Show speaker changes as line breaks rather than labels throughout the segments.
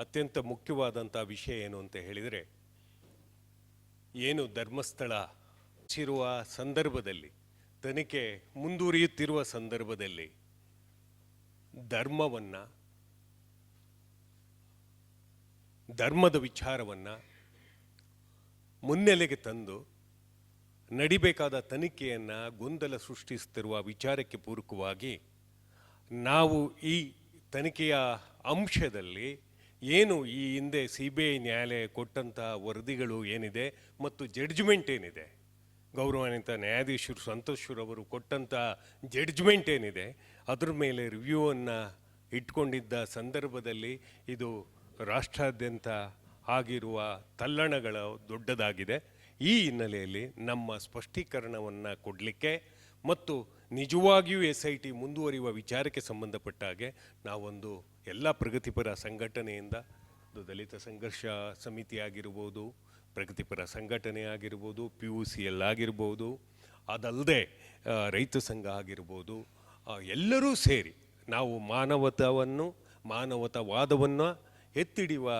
ಅತ್ಯಂತ ಮುಖ್ಯವಾದಂಥ ವಿಷಯ ಏನು ಅಂತ ಹೇಳಿದರೆ, ಏನು ಧರ್ಮಸ್ಥಳ ಚಿರುವ ಸಂದರ್ಭದಲ್ಲಿ, ತನಿಖೆ ಮುಂದುವರಿಯುತ್ತಿರುವ ಸಂದರ್ಭದಲ್ಲಿ ಧರ್ಮವನ್ನು, ಧರ್ಮದ ವಿಚಾರವನ್ನು ಮುನ್ನೆಲೆಗೆ ತಂದು ನಡಿಬೇಕಾದ ತನಿಖೆಯನ್ನು ಗೊಂದಲ ಸೃಷ್ಟಿಸುತ್ತಿರುವ ವಿಚಾರಕ್ಕೆ ಪೂರಕವಾಗಿ ನಾವು ಈ ತನಿಖೆಯ ಅಂಶದಲ್ಲಿ ಏನು ಈ ಹಿಂದೆ ಸಿ ಬಿ ಐ ನ್ಯಾಯಾಲಯ ಕೊಟ್ಟಂಥ ವರದಿಗಳು ಏನಿದೆ ಮತ್ತು ಜಡ್ಜ್ಮೆಂಟ್ ಏನಿದೆ? ಗೌರವಾನ್ವಿತ ನ್ಯಾಯಾಧೀಶರು ಸಂತೋಷರವರು ಕೊಟ್ಟಂಥ ಜಡ್ಜ್ಮೆಂಟ್ ಏನಿದೆ? ಅದ್ರ ಮೇಲೆ ರಿವ್ಯೂವನ್ನು ಇಟ್ಕೊಂಡಿದ್ದ ಸಂದರ್ಭದಲ್ಲಿ ಇದು ರಾಷ್ಟ್ರಾದ್ಯಂತ ಆಗಿರುವ ತಲ್ಲಣಗಳ ದೊಡ್ಡದಾಗಿದೆ. ಈ ಹಿನ್ನೆಲೆಯಲ್ಲಿ ನಮ್ಮ ಸ್ಪಷ್ಟೀಕರಣವನ್ನು ಕೊಡಲಿಕ್ಕೆ ಮತ್ತು ನಿಜವಾಗಿಯೂ ಎಸ್ ಐ ಟಿ ಮುಂದುವರಿಯುವ ವಿಚಾರಕ್ಕೆ ಸಂಬಂಧಪಟ್ಟ ಹಾಗೆ ನಾವೊಂದು ಎಲ್ಲ ಪ್ರಗತಿಪರ ಸಂಘಟನೆಯಿಂದ, ಒಂದು ದಲಿತ ಸಂಘರ್ಷ ಸಮಿತಿ ಆಗಿರ್ಬೋದು ಪ್ರಗತಿಪರ ಸಂಘಟನೆ ಆಗಿರ್ಬೋದು ಪಿ ಯು ಸಿ ಎಲ್ ಆಗಿರ್ಬೋದು, ಅದಲ್ಲದೆ ರೈತ ಸಂಘ ಆಗಿರ್ಬೋದು ಎಲ್ಲರೂ ಸೇರಿ ನಾವು ಮಾನವತವನ್ನು, ಮಾನವತವಾದವನ್ನು ಎತ್ತಿಡಿಯುವ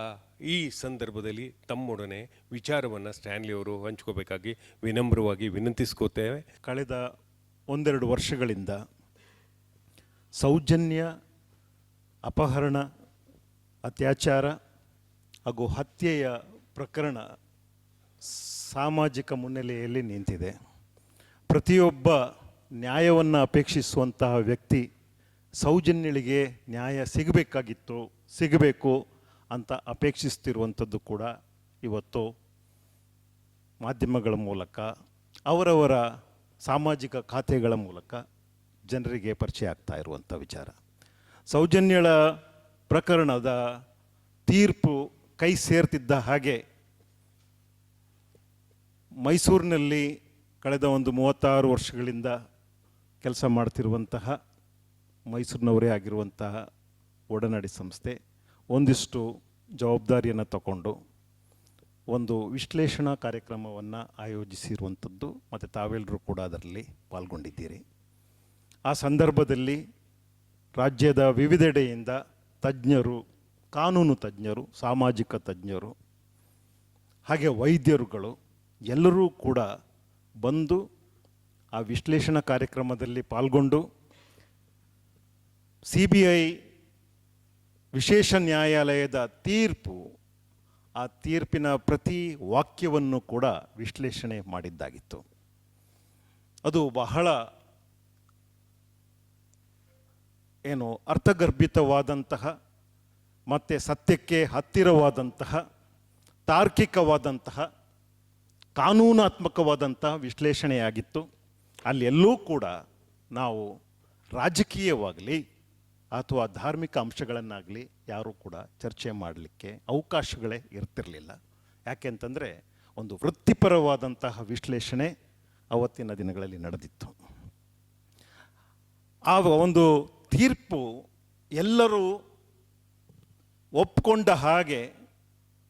ಈ ಸಂದರ್ಭದಲ್ಲಿ ತಮ್ಮೊಡನೆ ವಿಚಾರವನ್ನು ಸ್ಟ್ಯಾನ್ಲಿ ಅವರು ಹಂಚ್ಕೋಬೇಕಾಗಿ ವಿನಮ್ರವಾಗಿ ವಿನಂತಿಸ್ಕೋತೇವೆ.
ಕಳೆದ ಒಂದೆರಡು ವರ್ಷಗಳಿಂದ ಸೌಜನ್ಯ, ಅಪಹರಣ, ಅತ್ಯಾಚಾರ ಹಾಗೂ ಹತ್ಯೆಯ ಪ್ರಕರಣ ಸಾಮಾಜಿಕ ಮುನ್ನೆಲೆಯಲ್ಲಿ ನಿಂತಿದೆ. ಪ್ರತಿಯೊಬ್ಬ ನ್ಯಾಯವನ್ನು ಅಪೇಕ್ಷಿಸುವಂತಹ ವ್ಯಕ್ತಿ ಸೌಜನ್ಯಳಿಗೆ ನ್ಯಾಯ ಸಿಗಬೇಕಾಗಿತ್ತು, ಸಿಗಬೇಕು ಅಂತ ಅಪೇಕ್ಷಿಸ್ತಿರುವಂಥದ್ದು ಕೂಡ ಇವತ್ತು ಮಾಧ್ಯಮಗಳ ಮೂಲಕ ಅವರವರ ಸಾಮಾಜಿಕ ಖಾತೆಗಳ ಮೂಲಕ ಜನರಿಗೆ ಪರಿಚಯ ಆಗ್ತಾ ಇರುವಂಥ ವಿಚಾರ. ಸೌಜನ್ಯಳ ಪ್ರಕರಣದ ತೀರ್ಪು ಕೈ ಸೇರ್ತಿದ್ದ ಹಾಗೆ ಮೈಸೂರಿನಲ್ಲಿ ಕಳೆದ ಒಂದು ಮೂವತ್ತಾರು ವರ್ಷಗಳಿಂದ ಕೆಲಸ ಮಾಡ್ತಿರುವಂತಹ ಮೈಸೂರಿನವರೇ ಆಗಿರುವಂತಹ ಒಡನಾಡಿ ಸಂಸ್ಥೆ ಒಂದಿಷ್ಟು ಜವಾಬ್ದಾರಿಯನ್ನು ತಗೊಂಡು ಒಂದು ವಿಶ್ಲೇಷಣಾ ಕಾರ್ಯಕ್ರಮವನ್ನು ಆಯೋಜಿಸಿರುವಂಥದ್ದು, ಮತ್ತು ತಾವೆಲ್ಲರೂ ಕೂಡ ಅದರಲ್ಲಿ ಪಾಲ್ಗೊಂಡಿದ್ದೀರಿ. ಆ ಸಂದರ್ಭದಲ್ಲಿ ರಾಜ್ಯದ ವಿವಿಧೆಡೆಯಿಂದ ತಜ್ಞರು, ಕಾನೂನು ತಜ್ಞರು, ಸಾಮಾಜಿಕ ತಜ್ಞರು, ಹಾಗೆ ವೈದ್ಯರುಗಳು ಎಲ್ಲರೂ ಕೂಡ ಬಂದು ಆ ವಿಶ್ಲೇಷಣಾ ಕಾರ್ಯಕ್ರಮದಲ್ಲಿ ಪಾಲ್ಗೊಂಡು ಸಿ ಬಿ ಐ ವಿಶೇಷ ನ್ಯಾಯಾಲಯದ ತೀರ್ಪು ಆ ತೀರ್ಪಿನ ಪ್ರತಿ ವಾಕ್ಯವನ್ನು ಕೂಡ ವಿಶ್ಲೇಷಣೆ ಮಾಡಿದ್ದಾಗಿತ್ತು. ಅದು ಬಹಳ ಏನು ಅರ್ಥಗರ್ಭಿತವಾದಂತಹ, ಮತ್ತು ಸತ್ಯಕ್ಕೆ ಹತ್ತಿರವಾದಂತಹ, ತಾರ್ಕಿಕವಾದಂತಹ, ಕಾನೂನಾತ್ಮಕವಾದಂತಹ ವಿಶ್ಲೇಷಣೆಯಾಗಿತ್ತು. ಅಲ್ಲೆಲ್ಲೂ ಕೂಡ ನಾವು ರಾಜಕೀಯವಾಗಲಿ ಅಥವಾ ಧಾರ್ಮಿಕ ಅಂಶಗಳನ್ನಾಗಲಿ ಯಾರೂ ಕೂಡ ಚರ್ಚೆ ಮಾಡಲಿಕ್ಕೆ ಅವಕಾಶಗಳೇ ಇರ್ತಿರಲಿಲ್ಲ. ಯಾಕೆಂತಂದರೆ ಒಂದು ವೃತ್ತಿಪರವಾದಂತಹ ವಿಶ್ಲೇಷಣೆ ಅವತ್ತಿನ ದಿನಗಳಲ್ಲಿ ನಡೆದಿತ್ತು. ಆ ಒಂದು ತೀರ್ಪು ಎಲ್ಲರೂ ಒಪ್ಕೊಂಡ ಹಾಗೆ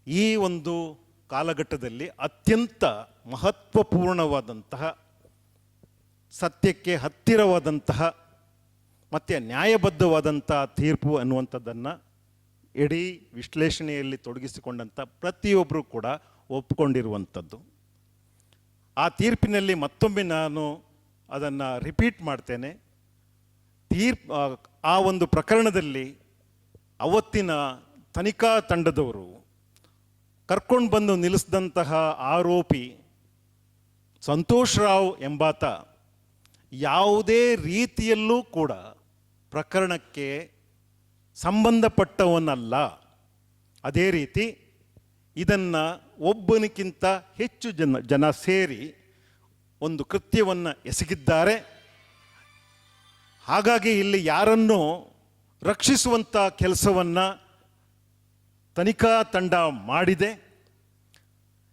ಈ ಒಂದು ಕಾಲಘಟ್ಟದಲ್ಲಿ ಅತ್ಯಂತ ಮಹತ್ವಪೂರ್ಣವಾದಂತಹ ಸತ್ಯಕ್ಕೆ ಹತ್ತಿರವಾದಂತಹ ಮತ್ತು ನ್ಯಾಯಬದ್ಧವಾದಂಥ ತೀರ್ಪು ಅನ್ನುವಂಥದ್ದನ್ನು ಇಡೀ ವಿಶ್ಲೇಷಣೆಯಲ್ಲಿ ತೊಡಗಿಸಿಕೊಂಡಂಥ ಪ್ರತಿಯೊಬ್ಬರೂ ಕೂಡ ಒಪ್ಕೊಂಡಿರುವಂಥದ್ದು. ಆ ತೀರ್ಪಿನಲ್ಲಿ ಮತ್ತೊಮ್ಮೆ ನಾನು ಅದನ್ನು ರಿಪೀಟ್ ಮಾಡ್ತೇನೆ. ತೀರ್ಪು ಆ- ಒಂದು ಪ್ರಕರಣದಲ್ಲಿ ಅವತ್ತಿನ ತನಿಖಾ ತಂಡದವರು ಕರ್ಕೊಂಡು ಬಂದು ನಿಲ್ಲಿಸಿದಂತಹ ಆರೋಪಿ ಸಂತೋಷ್ ರಾವ್ ಎಂಬಾತ ಯಾವುದೇ ರೀತಿಯಲ್ಲೂ ಕೂಡ ಪ್ರಕರಣಕ್ಕೆ ಸಂಬಂಧಪಟ್ಟವನಲ್ಲ. ಅದೇ ರೀತಿ ಇದನ್ನು ಒಬ್ಬನಿಗಿಂತ ಹೆಚ್ಚು ಜನ ಜನ ಸೇರಿ ಒಂದು ಕೃತ್ಯವನ್ನು ಎಸಗಿದ್ದಾರೆ. ಹಾಗಾಗಿ ಇಲ್ಲಿ ಯಾರನ್ನು ರಕ್ಷಿಸುವಂಥ ಕೆಲಸವನ್ನು ತನಿಖಾ ತಂಡ ಮಾಡಿದೆ.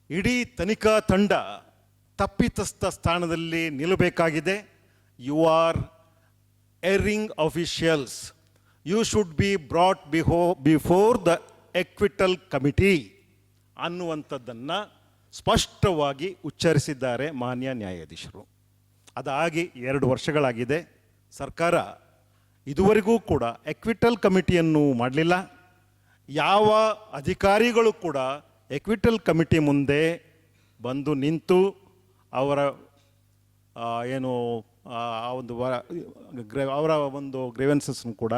ಇಡೀ ತನಿಖಾ ತಂಡ ತಪ್ಪಿತಸ್ಥ ಸ್ಥಾನದಲ್ಲಿ ನಿಲ್ಲಬೇಕಾಗಿದೆ. You are erring officials. You should be brought before the acquittal committee ಅನ್ನುವಂಥದ್ದನ್ನು ಸ್ಪಷ್ಟವಾಗಿ ಉಚ್ಚರಿಸಿದ್ದಾರೆ ಮಾನ್ಯ ನ್ಯಾಯಾಧೀಶರು. ಅದಾಗಿ ಎರಡು ವರ್ಷಗಳಾಗಿದೆ. ಸರ್ಕಾರ ಇದುವರೆಗೂ ಕೂಡ ಎಕ್ವಿಟಲ್ ಕಮಿಟಿಯನ್ನು ಮಾಡಲಿಲ್ಲ. ಯಾವ ಅಧಿಕಾರಿಗಳು ಕೂಡ ಎಕ್ವಿಟಲ್ ಕಮಿಟಿ ಮುಂದೆ ಬಂದು ನಿಂತು ಅವರ ಏನು ಆ ಒಂದು ಅವರ ಒಂದು ಗ್ರೇವೆನ್ಸಸ್ನ ಕೂಡ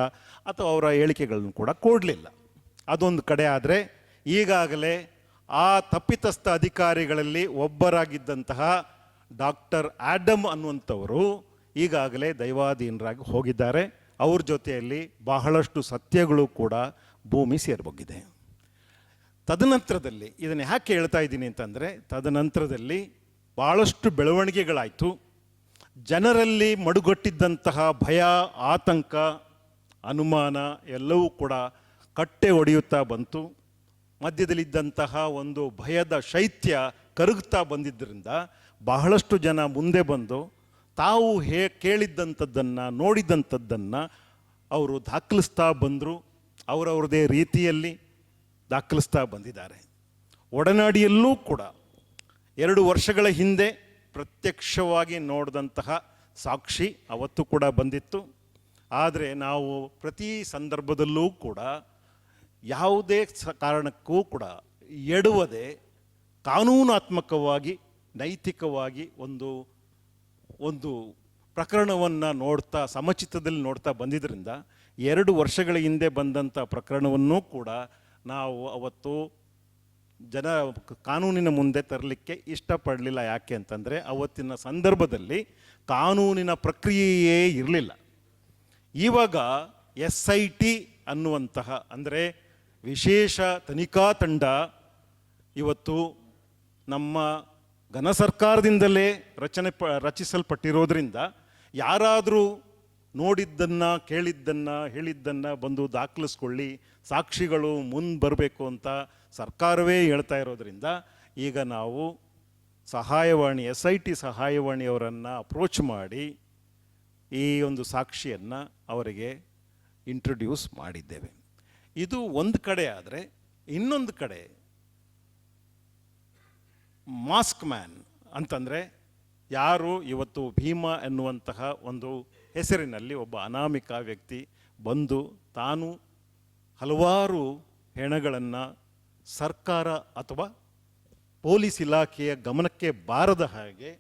ಅಥವಾ ಅವರ ಹೇಳಿಕೆಗಳನ್ನು ಕೂಡ ಕೊಡಲಿಲ್ಲ. ಅದೊಂದು ಕಡೆ ಆದರೆ ಈಗಾಗಲೇ ಆ ತಪ್ಪಿತಸ್ಥ ಅಧಿಕಾರಿಗಳಲ್ಲಿ ಒಬ್ಬರಾಗಿದ್ದಂತಹ ಡಾಕ್ಟರ್ ಆಡಮ್ ಅನ್ನುವಂಥವರು ಈಗಾಗಲೇ ದೈವಾಧೀನರಾಗಿ ಹೋಗಿದ್ದಾರೆ. ಅವ್ರ ಜೊತೆಯಲ್ಲಿ ಬಹಳಷ್ಟು ಸತ್ಯಗಳು ಕೂಡ ಭೂಮಿ ಸೇರ್ಬೋಗಿದೆ ತದನಂತರದಲ್ಲಿ ಇದನ್ನು ಯಾಕೆ ಹೇಳ್ತಾ ಇದ್ದೀನಿ ಅಂತಂದರೆ ತದನಂತರದಲ್ಲಿ ಭಾಳಷ್ಟು ಬೆಳವಣಿಗೆಗಳಾಯಿತು. ಜನರಲ್ಲಿ ಮಡುಗಟ್ಟಿದ್ದಂತಹ ಭಯ, ಆತಂಕ, ಅನುಮಾನ ಎಲ್ಲವೂ ಕೂಡ ಕಟ್ಟೆ ಒಡೆಯುತ್ತಾ ಬಂತು. ಮಧ್ಯದಲ್ಲಿದ್ದಂತಹ ಒಂದು ಭಯದ ಶೈತ್ಯ ಕರಗುತ್ತಾ ಬಂದಿದ್ದರಿಂದ ಬಹಳಷ್ಟು ಜನ ಮುಂದೆ ಬಂದು ತಾವು ಹೇ ಕೇಳಿದ್ದಂಥದ್ದನ್ನು, ನೋಡಿದಂಥದ್ದನ್ನು ಅವರು ದಾಖಲಿಸ್ತಾ ಬಂದರು. ಅವರವ್ರದೇ ರೀತಿಯಲ್ಲಿ ದಾಖಲಿಸ್ತಾ ಬಂದಿದ್ದಾರೆ. ಒಡನಾಡಿಯಲ್ಲೂ ಕೂಡ ಎರಡು ವರ್ಷಗಳ ಹಿಂದೆ ಪ್ರತ್ಯಕ್ಷವಾಗಿ ನೋಡಿದಂತಹ ಸಾಕ್ಷಿ ಅವತ್ತು ಕೂಡ ಬಂದಿತ್ತು. ಆದರೆ ನಾವು ಪ್ರತಿ ಸಂದರ್ಭದಲ್ಲೂ ಕೂಡ ಯಾವುದೇ ಕಾರಣಕ್ಕೂ ಕೂಡ ಎಡುವದೆ ಕಾನೂನಾತ್ಮಕವಾಗಿ, ನೈತಿಕವಾಗಿ ಒಂದು ಒಂದು ಪ್ರಕರಣವನ್ನು ನೋಡ್ತಾ, ಸಮಚಿತ್ತದಲ್ಲಿ ನೋಡ್ತಾ ಬಂದಿದ್ದರಿಂದ ಎರಡು ವರ್ಷಗಳ ಹಿಂದೆ ಬಂದಂಥ ಪ್ರಕರಣವನ್ನೂ ಕೂಡ ನಾವು ಅವತ್ತು ಜನ ಕಾನೂನಿನ ಮುಂದೆ ತರಲಿಕ್ಕೆ ಇಷ್ಟಪಡಲಿಲ್ಲ ಯಾಕೆ ಅಂತಂದರೆ ಅವತ್ತಿನ ಸಂದರ್ಭದಲ್ಲಿ ಕಾನೂನಿನ ಪ್ರಕ್ರಿಯೆಯೇ ಇರಲಿಲ್ಲ. ಇವಾಗ ಎಸ್ ಐ ಟಿ ಅನ್ನುವಂತಹ ಅಂದರೆ ವಿಶೇಷ ತನಿಖಾ ತಂಡ ಇವತ್ತು ನಮ್ಮ ಘನ ಸರ್ಕಾರದಿಂದಲೇ ರಚನೆ ಪ ರಚಿಸಲ್ಪಟ್ಟಿರೋದ್ರಿಂದ ಯಾರಾದರೂ ನೋಡಿದ್ದನ್ನು, ಕೇಳಿದ್ದನ್ನು, ಹೇಳಿದ್ದನ್ನು ಬಂದು ದಾಖಲಿಸ್ಕೊಳ್ಳಿ, ಸಾಕ್ಷಿಗಳು ಮುಂದೆ ಬರಬೇಕು ಅಂತ ಸರ್ಕಾರವೇ ಹೇಳ್ತಾ ಇರೋದ್ರಿಂದ ಈಗ ನಾವು ಸಹಾಯವಾಣಿ ಎಸ್ ಐ ಟಿ ಸಹಾಯವಾಣಿಯವರನ್ನು ಅಪ್ರೋಚ್ ಮಾಡಿ ಈ ಒಂದು ಸಾಕ್ಷಿಯನ್ನು ಅವರಿಗೆ ಇಂಟ್ರೊಡ್ಯೂಸ್ ಮಾಡಿದ್ದೇವೆ. ಇದು ಒಂದು ಕಡೆ ಆದರೆ ಇನ್ನೊಂದು ಕಡೆ ಮಾಸ್ಕ್ ಮ್ಯಾನ್ ಅಂತಂದರೆ ಯಾರು ಇವತ್ತು ಭೀಮಾ ಎನ್ನುವಂತಹ ಒಂದು ಹೆಸರಿನಲ್ಲಿ ಒಬ್ಬ ಅನಾಮಿಕ ವ್ಯಕ್ತಿ ಬಂದು ತಾನು ಹಲವಾರು ಹೆಣಗಳನ್ನು ಸರ್ಕಾರ ಅಥವಾ ಪೊಲೀಸ್ ಇಲಾಖೆಯ ಗಮನಕ್ಕೆ ಬಾರದ ಹಾಗೆ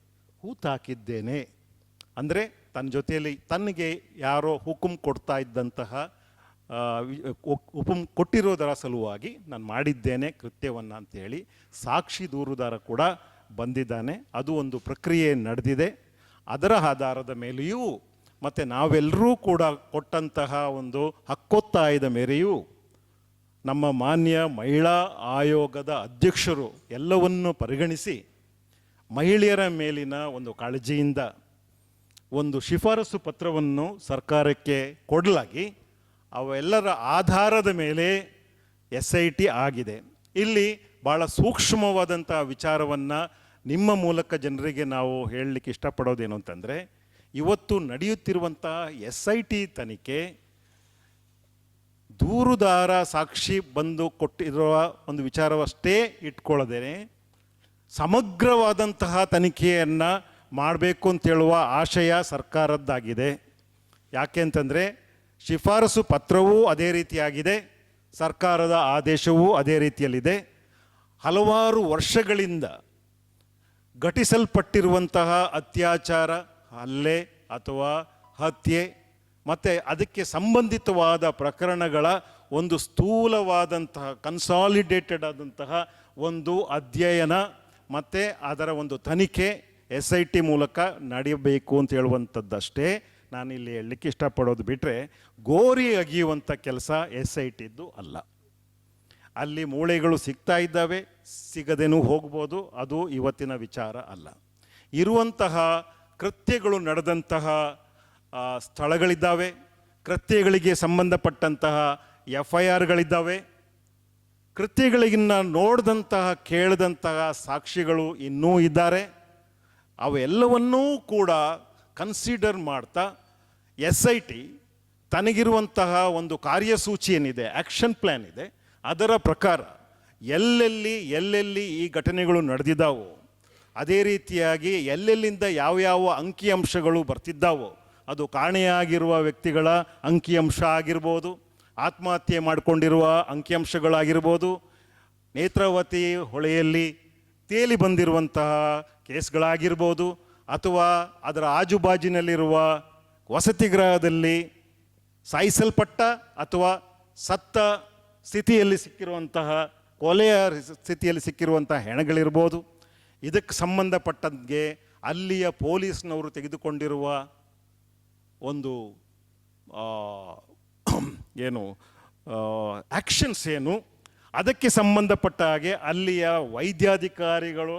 ಹೂತಾಕಿದ್ದೇನೆ ಅಂದರೆ ತನ್ನ ಜೊತೆಯಲ್ಲಿ ತನಗೆ ಯಾರೋ ಹುಕುಂ ಕೊಡ್ತಾ ಇದ್ದಂತಹ ಹುಕುಂ ಕೊಟ್ಟಿರೋದರ ಸಲುವಾಗಿ ನಾನು ಮಾಡಿದ್ದೇನೆ, ಕೃತ್ಯವನ್ನು ಅಂತೇಳಿ ಸಾಕ್ಷಿ ದೂರುದಾರ ಕೂಡ ಬಂದಿದ್ದಾನೆ. ಅದು ಒಂದು ಪ್ರಕ್ರಿಯೆ ನಡೆದಿದೆ. ಅದರ ಆಧಾರದ ಮೇಲೆಯೂ ಮತ್ತು ನಾವೆಲ್ಲರೂ ಕೂಡ ಕೊಟ್ಟಂತಹ ಒಂದು ಹಕ್ಕೊತ್ತಾಯದ ಮೇರೆಯೂ ನಮ್ಮ ಮಾನ್ಯ ಮಹಿಳಾ ಆಯೋಗದ ಅಧ್ಯಕ್ಷರು ಎಲ್ಲವನ್ನು ಪರಿಗಣಿಸಿ ಮಹಿಳೆಯರ ಮೇಲಿನ ಒಂದು ಕಾಳಜಿಯಿಂದ ಒಂದು ಶಿಫಾರಸು ಪತ್ರವನ್ನು ಸರ್ಕಾರಕ್ಕೆ ಕೊಡಲಾಗಿ ಅವೆಲ್ಲರ ಆಧಾರದ ಮೇಲೆ ಎಸ್ ಐ ಟಿ ಆಗಿದೆ. ಇಲ್ಲಿ ಭಾಳ ಸೂಕ್ಷ್ಮವಾದಂಥ ವಿಚಾರವನ್ನು ನಿಮ್ಮ ಮೂಲಕ ಜನರಿಗೆ ನಾವು ಹೇಳಲಿಕ್ಕೆ ಇಷ್ಟಪಡೋದೇನು ಅಂತಂದರೆ, ಇವತ್ತು ನಡೆಯುತ್ತಿರುವಂಥ ಎಸ್ ಐ ಟಿ ತನಿಖೆ ದೂರುದಾರ ಸಾಕ್ಷಿ ಬಂದು ಕೊಟ್ಟಿರುವ ಒಂದು ವಿಚಾರವಷ್ಟೇ ಇಟ್ಕೊಳ್ಳದೇ ಸಮಗ್ರವಾದಂತಹ ತನಿಖೆಯನ್ನು ಮಾಡಬೇಕು ಅಂತೇಳುವ ಆಶಯ ಸರ್ಕಾರದ್ದಾಗಿದೆ. ಯಾಕೆ ಅಂತಂದರೆ, ಶಿಫಾರಸು ಪತ್ರವೂ ಅದೇ ರೀತಿಯಾಗಿದೆ, ಸರ್ಕಾರದ ಆದೇಶವೂ ಅದೇ ರೀತಿಯಲ್ಲಿದೆ. ಹಲವಾರು ವರ್ಷಗಳಿಂದ ಘಟಿಸಲ್ಪಟ್ಟಿರುವಂತಹ ಅತ್ಯಾಚಾರ, ಹಲ್ಲೆ ಅಥವಾ ಹತ್ಯೆ ಮತ್ತು ಅದಕ್ಕೆ ಸಂಬಂಧಿತವಾದ ಪ್ರಕರಣಗಳ ಒಂದು ಸ್ಥೂಲವಾದಂತಹ ಕನ್ಸಾಲಿಡೇಟೆಡ್ ಆದಂತಹ ಒಂದು ಅಧ್ಯಯನ ಮತ್ತು ಅದರ ಒಂದು ತನಿಖೆ ಎಸ್ ಐ ಟಿ ಮೂಲಕ ನಡೆಯಬೇಕು ಅಂತ ಹೇಳುವಂಥದ್ದಷ್ಟೇ. ನಾನು ಇಲ್ಲಿ ಹೇಳಲಿಕ್ಕೆ ಇಷ್ಟಪಡೋದು ಬಿಟ್ಟರೆ ಗೋರಿ ಅಗಿಯುವಂಥ ಕೆಲಸ ಎಸ್ ಐ ಟಿದ್ದು ಅಲ್ಲ. ಅಲ್ಲಿ ಮೂಳೆಗಳು ಸಿಗ್ತಾ ಇದ್ದಾವೆ, ಸಿಗದೇನೂ ಹೋಗ್ಬೋದು, ಅದು ಇವತ್ತಿನ ವಿಚಾರ ಅಲ್ಲ. ಇರುವಂತಹ ಕೃತ್ಯಗಳು ನಡೆದಂತಹ ಸ್ಥಳಗಳಿದ್ದಾವೆ, ಕೃತ್ಯಗಳಿಗೆ ಸಂಬಂಧಪಟ್ಟಂತಹ ಎಫ್ ಐ ಆರ್ಗಳಿದ್ದಾವೆ ಕೃತ್ಯಗಳಿಗಿನ್ನ ನೋಡಿದಂತಹ, ಕೇಳಿದಂತಹ ಸಾಕ್ಷಿಗಳು ಇನ್ನೂ ಇದ್ದಾರೆ. ಅವೆಲ್ಲವನ್ನೂ ಕೂಡ ಕನ್ಸಿಡರ್ ಮಾಡ್ತಾ ಎಸ್ ಐ ಟಿ ತನಗಿರುವಂತಹ ಒಂದು ಕಾರ್ಯಸೂಚಿ ಏನಿದೆ ಆ್ಯಕ್ಷನ್ ಪ್ಲ್ಯಾನ್ ಇದೆ, ಅದರ ಪ್ರಕಾರ ಎಲ್ಲೆಲ್ಲಿ ಎಲ್ಲೆಲ್ಲಿ ಈ ಘಟನೆಗಳು ನಡೆದಿದ್ದಾವೋ, ಅದೇ ರೀತಿಯಾಗಿ ಎಲ್ಲೆಲ್ಲಿಂದ ಯಾವ ಯಾವ್ಯಾವ ಅಂಕಿಅಂಶಗಳು ಬರ್ತಿದ್ದಾವೋ ಅದು ಕಾಣೆಯಾಗಿರುವ ವ್ಯಕ್ತಿಗಳ ಅಂಕಿಅಂಶ ಆಗಿರ್ಬೋದು, ಆತ್ಮಹತ್ಯೆ ಮಾಡಿಕೊಂಡಿರುವ ಅಂಕಿಅಂಶಗಳಾಗಿರ್ಬೋದು, ನೇತ್ರಾವತಿ ಹೊಳೆಯಲ್ಲಿ ತೇಲಿ ಬಂದಿರುವಂತಹ ಕೇಸ್ಗಳಾಗಿರ್ಬೋದು, ಅಥವಾ ಅದರ ಆಜುಬಾಜಿನಲ್ಲಿರುವ ವಸತಿ ಗೃಹದಲ್ಲಿ ಸಾಯಿಸಲ್ಪಟ್ಟ ಅಥವಾ ಸತ್ತ ಸ್ಥಿತಿಯಲ್ಲಿ ಸಿಕ್ಕಿರುವಂತಹ, ಕೊಲೆಯ ಸ್ಥಿತಿಯಲ್ಲಿ ಸಿಕ್ಕಿರುವಂತಹ ಹೆಣಗಳಿರ್ಬೋದು. ಇದಕ್ಕೆ ಸಂಬಂಧಪಟ್ಟಂತೆ ಅಲ್ಲಿಯ ಪೊಲೀಸ್ನವರು ತೆಗೆದುಕೊಂಡಿರುವ ಒಂದು ಏನು ಆ್ಯಕ್ಷನ್ಸ್ ಏನು? ಅದಕ್ಕೆ ಸಂಬಂಧಪಟ್ಟ ಹಾಗೆ ಅಲ್ಲಿಯ ವೈದ್ಯಾಧಿಕಾರಿಗಳು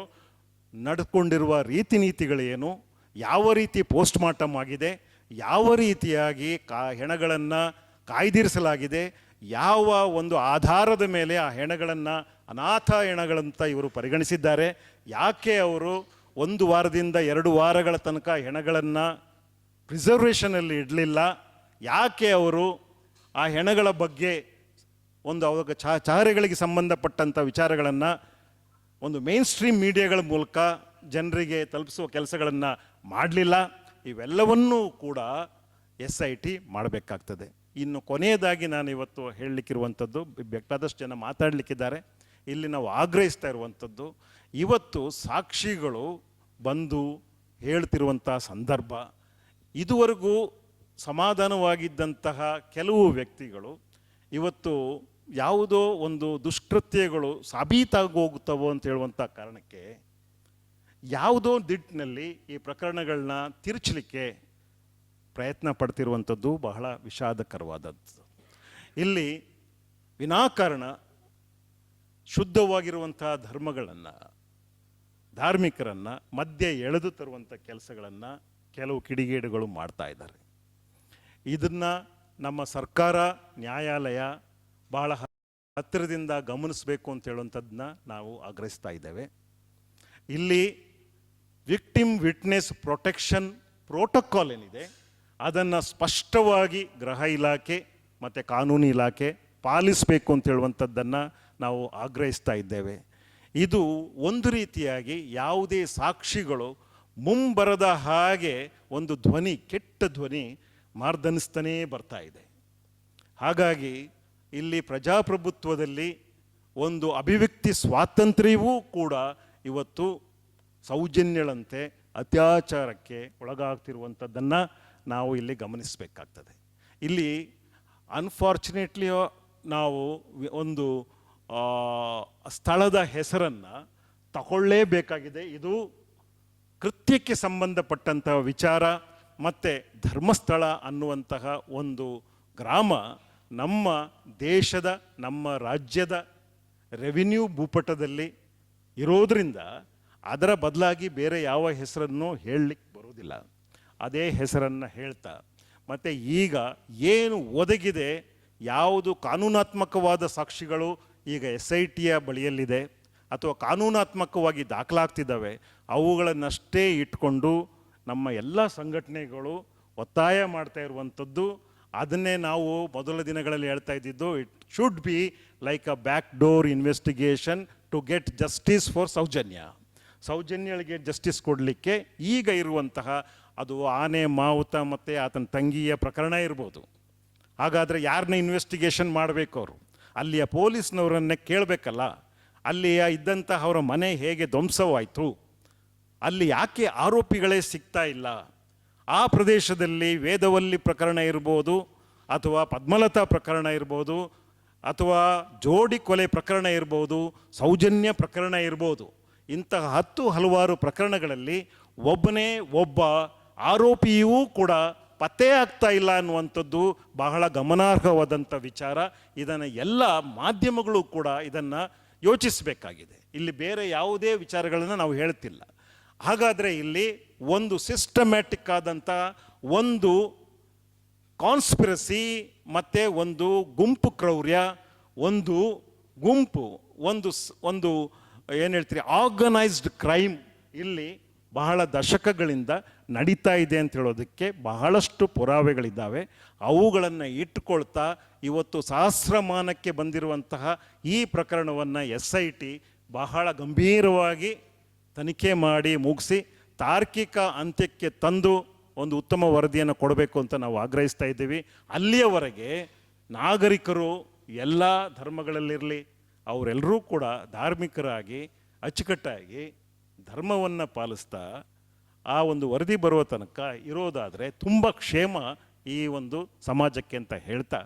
ನಡ್ಕೊಂಡಿರುವ ರೀತಿ ನೀತಿಗಳೇನು ಯಾವ ರೀತಿ ಪೋಸ್ಟ್ ಮಾರ್ಟಮ್ ಆಗಿದೆ? ಯಾವ ರೀತಿಯಾಗಿ ಕಾ, ಹೆಣಗಳನ್ನು ಕಾಯ್ದಿರಿಸಲಾಗಿದೆ? ಯಾವ ಒಂದು ಆಧಾರದ ಮೇಲೆ ಆ ಹೆಣಗಳನ್ನು ಅನಾಥ ಹೆಣಗಳಂತ ಇವರು ಪರಿಗಣಿಸಿದ್ದಾರೆ? ಯಾಕೆ ಅವರು ಒಂದು ವಾರದಿಂದ ಎರಡು ವಾರಗಳ ತನಕ ಹೆಣಗಳನ್ನು ಪ್ರಿಸರ್ವೇಷನಲ್ಲಿ ಇಡಲಿಲ್ಲ. ಯಾಕೆ ಅವರು ಆ ಹೆಣಗಳ ಬಗ್ಗೆ ಒಂದು ಅವಾಗ ಚಾ ಚಾರೆಗಳಿಗೆ ಸಂಬಂಧಪಟ್ಟಂಥ ವಿಚಾರಗಳನ್ನು ಒಂದು ಮೇನ್ ಸ್ಟ್ರೀಮ್ ಮೀಡಿಯಾಗಳ ಮೂಲಕ ಜನರಿಗೆ ತಲುಪಿಸುವ ಕೆಲಸಗಳನ್ನು ಮಾಡಲಿಲ್ಲ. ಇವೆಲ್ಲವನ್ನೂ ಕೂಡ ಎಸ್ ಐ ಟಿ ಮಾಡಬೇಕಾಗ್ತದೆ. ಇನ್ನು ಕೊನೆಯದಾಗಿ ನಾನು ಇವತ್ತು ಹೇಳಲಿಕ್ಕಿರುವಂಥದ್ದು ಬೇಕಾದಷ್ಟು ಜನ ಮಾತಾಡಲಿಕ್ಕಿದ್ದಾರೆ. ಇಲ್ಲಿ ನಾವು ಆಗ್ರಹಿಸ್ತಾ ಇರುವಂಥದ್ದು, ಇವತ್ತು ಸಾಕ್ಷಿಗಳು ಬಂದು ಹೇಳ್ತಿರುವಂಥ ಸಂದರ್ಭ ಇದುವರೆಗೂ ಸಮಾಧಾನವಾಗಿದ್ದಂತಹ ಕೆಲವು ವ್ಯಕ್ತಿಗಳು ಇವತ್ತು ಯಾವುದೋ ಒಂದು ದುಷ್ಕೃತ್ಯಗಳು ಸಾಬೀತಾಗಿ ಹೋಗುತ್ತವೋ ಅಂತ ಹೇಳುವಂಥ ಕಾರಣಕ್ಕೆ ಯಾವುದೋ ದಿಟ್ಟಿನಲ್ಲಿ ಈ ಪ್ರಕರಣಗಳನ್ನ ತಿರುಚಲಿಕ್ಕೆ ಪ್ರಯತ್ನ ಪಡ್ತಿರುವಂಥದ್ದು ಬಹಳ ವಿಷಾದಕರವಾದದ್ದು. ಇಲ್ಲಿ ವಿನಾಕಾರಣ ಶುದ್ಧವಾಗಿರುವಂತಹ ಧರ್ಮಗಳನ್ನು, ಧಾರ್ಮಿಕರನ್ನು ಮಧ್ಯೆ ಎಳೆದು ತರುವಂಥ ಕೆಲಸಗಳನ್ನು ಕೆಲವು ಕಿಡಿಗೇಡುಗಳು ಮಾಡ್ತಾ ಇದ್ದಾರೆ. ಇದನ್ನು ನಮ್ಮ ಸರ್ಕಾರ, ನ್ಯಾಯಾಲಯ ಬಹಳ ಹತ್ತಿರದಿಂದ ಗಮನಿಸಬೇಕು ಅಂತ ಹೇಳುವಂಥದ್ದನ್ನ ನಾವು ಆಗ್ರಹಿಸ್ತಾ ಇದ್ದೇವೆ. ಇಲ್ಲಿ ವಿಕ್ಟಿಮ್ ವಿಟ್ನೆಸ್ ಪ್ರೊಟೆಕ್ಷನ್ ಪ್ರೋಟೋಕಾಲ್ ಏನಿದೆ, ಅದನ್ನು ಸ್ಪಷ್ಟವಾಗಿ ಗೃಹ ಇಲಾಖೆ ಮತ್ತು ಕಾನೂನು ಇಲಾಖೆ ಪಾಲಿಸಬೇಕು ಅಂತ ಹೇಳುವಂಥದ್ದನ್ನು ನಾವು ಆಗ್ರಹಿಸ್ತಾ ಇದ್ದೇವೆ. ಇದು ಒಂದು ರೀತಿಯಾಗಿ ಯಾವುದೇ ಸಾಕ್ಷಿಗಳು ಮುಂಬರದ ಹಾಗೆ ಒಂದು ಧ್ವನಿ ಕೆಟ್ಟ ಧ್ವನಿ ಮಾರ್ದನಿಸ್ತಾನೇ ಬರ್ತಾ ಇದೆ. ಹಾಗಾಗಿ ಇಲ್ಲಿ ಪ್ರಜಾಪ್ರಭುತ್ವದಲ್ಲಿ ಒಂದು ಅಭಿವ್ಯಕ್ತಿ ಸ್ವಾತಂತ್ರ್ಯವೂ ಕೂಡ ಇವತ್ತು ಸೌಜನ್ಯಳಂತೆ ಅತ್ಯಾಚಾರಕ್ಕೆ ಒಳಗಾಗ್ತಿರುವಂಥದ್ದನ್ನು ನಾವು ಇಲ್ಲಿ ಗಮನಿಸಬೇಕಾಗ್ತದೆ. ಇಲ್ಲಿ ಅನ್ಫಾರ್ಚುನೇಟ್ಲಿ ನಾವು ಒಂದು ಆ, ಸ್ಥಳದ ಹೆಸರನ್ನು ತಗೊಳ್ಳೇಬೇಕಾಗಿದೆ ಇದು ಕೃತ್ಯಕ್ಕೆ ಸಂಬಂಧಪಟ್ಟಂತಹ ವಿಚಾರ ಮತ್ತು ಧರ್ಮಸ್ಥಳ ಅನ್ನುವಂತಹ ಒಂದು ಗ್ರಾಮ ನಮ್ಮ ದೇಶದ, ನಮ್ಮ ರಾಜ್ಯದ ರೆವಿನ್ಯೂ ಭೂಪಟದಲ್ಲಿ ಇರೋದರಿಂದ ಅದರ ಬದಲಾಗಿ ಬೇರೆ ಯಾವ ಹೆಸರನ್ನು ಹೇಳಲಿಕ್ಕೆ ಬರೋದಿಲ್ಲ. ಅದೇ ಹೆಸರನ್ನು ಹೇಳ್ತಾ, ಮತ್ತು ಈಗ ಏನು ಒದಗಿದೆ, ಯಾವುದು ಕಾನೂನಾತ್ಮಕವಾದ ಸಾಕ್ಷಿಗಳು ಈಗ ಎಸ್ ಐ ಟಿಯ ಬಳಿಯಲ್ಲಿದೆ. ಅಥವಾ ಕಾನೂನಾತ್ಮಕವಾಗಿ ದಾಖಲಾಗ್ತಿದ್ದಾವೆ, ಅವುಗಳನ್ನಷ್ಟೇ ಇಟ್ಕೊಂಡು ನಮ್ಮ ಎಲ್ಲ ಸಂಘಟನೆಗಳು ಒತ್ತಾಯ ಮಾಡ್ತಾ ಇರುವಂಥದ್ದು, ಅದನ್ನೇ ನಾವು ಮೊದಲ ದಿನಗಳಲ್ಲಿ ಹೇಳ್ತಾ ಇದ್ದಿದ್ದು it should be like a back door investigation to get justice for Soujanya. ಸೌಜನ್ಯಗಳಿಗೆ justice ಕೊಡಲಿಕ್ಕೆ ಈಗ ಇರುವಂತಹ ಅದು ಆನೆ, ಮಾವುತ ಮತ್ತು ಆತನ ತಂಗಿಯ ಪ್ರಕರಣ ಇರ್ಬೋದು. ಹಾಗಾದರೆ ಯಾರನ್ನ ಇನ್ವೆಸ್ಟಿಗೇಷನ್ ಮಾಡಬೇಕು ಅವರು? ಅಲ್ಲಿಯ ಪೊಲೀಸ್ನವರನ್ನೇ ಕೇಳಬೇಕಲ್ಲ? ಅಲ್ಲಿಯ ಇದ್ದಂತಹ ಅವರ ಮನೆ ಹೇಗೆ ಧ್ವಂಸವಾಯಿತು? ಅಲ್ಲಿ ಯಾಕೆ ಆರೋಪಿಗಳೇ ಸಿಗ್ತಾ ಇಲ್ಲ? ಆ ಪ್ರದೇಶದಲ್ಲಿ ವೇದವಲ್ಲಿ ಪ್ರಕರಣ ಇರ್ಬೋದು, ಅಥವಾ ಪದ್ಮಲತಾ ಪ್ರಕರಣ ಇರ್ಬೋದು, ಅಥವಾ ಜೋಡಿ ಕೊಲೆ ಪ್ರಕರಣ ಇರ್ಬೋದು, ಸೌಜನ್ಯ ಪ್ರಕರಣ ಇರ್ಬೋದು, ಇಂತಹ ಹತ್ತು ಹಲವಾರು ಪ್ರಕರಣಗಳಲ್ಲಿ ಒಬ್ಬನೇ ಒಬ್ಬ ಆರೋಪಿಯೂ ಕೂಡ ಪತ್ತೆ ಆಗ್ತಾ ಇಲ್ಲ ಅನ್ನುವಂಥದ್ದು ಬಹಳ ಗಮನಾರ್ಹವಾದಂಥ ವಿಚಾರ. ಇದನ್ನು ಎಲ್ಲ ಮಾಧ್ಯಮಗಳು ಕೂಡ ಇದನ್ನು ಯೋಚಿಸಬೇಕಾಗಿದೆ. ಇಲ್ಲಿ ಬೇರೆ ಯಾವುದೇ ವಿಚಾರಗಳನ್ನು ನಾವು ಹೇಳ್ತಿಲ್ಲ. ಹಾಗಾದರೆ ಇಲ್ಲಿ ಒಂದು ಸಿಸ್ಟಮ್ಯಾಟಿಕ್ ಆದಂಥ ಒಂದು ಕಾನ್ಸ್ಪಿರಸಿ ಮತ್ತು ಒಂದು ಗುಂಪು ಕ್ರೌರ್ಯ, ಒಂದು ಗುಂಪು, ಒಂದು ಒಂದು ಏನು ಹೇಳ್ತೀರಿ ಆರ್ಗನೈಸ್ಡ್ ಕ್ರೈಮ್ ಇಲ್ಲಿ ಬಹಳ ದಶಕಗಳಿಂದ ನಡೀತಾ ಇದೆ ಅಂತ ಹೇಳೋದಕ್ಕೆ ಬಹಳಷ್ಟು ಪುರಾವೆಗಳಿದ್ದಾವೆ. ಅವುಗಳನ್ನು ಇಟ್ಟುಕೊಳ್ತಾ ಇವತ್ತು ಸಹಸ್ರಮಾನಕ್ಕೆ ಬಂದಿರುವಂತಹ ಈ ಪ್ರಕರಣವನ್ನು ಎಸ್ ಐ ಟಿ ಬಹಳ ಗಂಭೀರವಾಗಿ ತನಿಖೆ ಮಾಡಿ ಮುಗಿಸಿ ತಾರ್ಕಿಕ ಅಂತ್ಯಕ್ಕೆ ತಂದು ಒಂದು ಉತ್ತಮ ವರದಿಯನ್ನು ಕೊಡಬೇಕು ಅಂತ ನಾವು ಆಗ್ರಹಿಸ್ತಾ ಇದ್ದೀವಿ. ಅಲ್ಲಿಯವರೆಗೆ ನಾಗರಿಕರು ಎಲ್ಲ ಧರ್ಮಗಳಲ್ಲಿರಲಿ ಅವರೆಲ್ಲರೂ ಕೂಡ ಧಾರ್ಮಿಕರಾಗಿ ಅಚ್ಚುಕಟ್ಟಾಗಿ ಧರ್ಮವನ್ನು ಪಾಲಿಸ್ತಾ ಆ ಒಂದು ವರದಿ ಬರುವ ತನಕ ಇರೋದಾದರೆ ತುಂಬ ಕ್ಷೇಮ ಈ ಒಂದು ಸಮಾಜಕ್ಕೆ ಅಂತ ಹೇಳ್ತಾ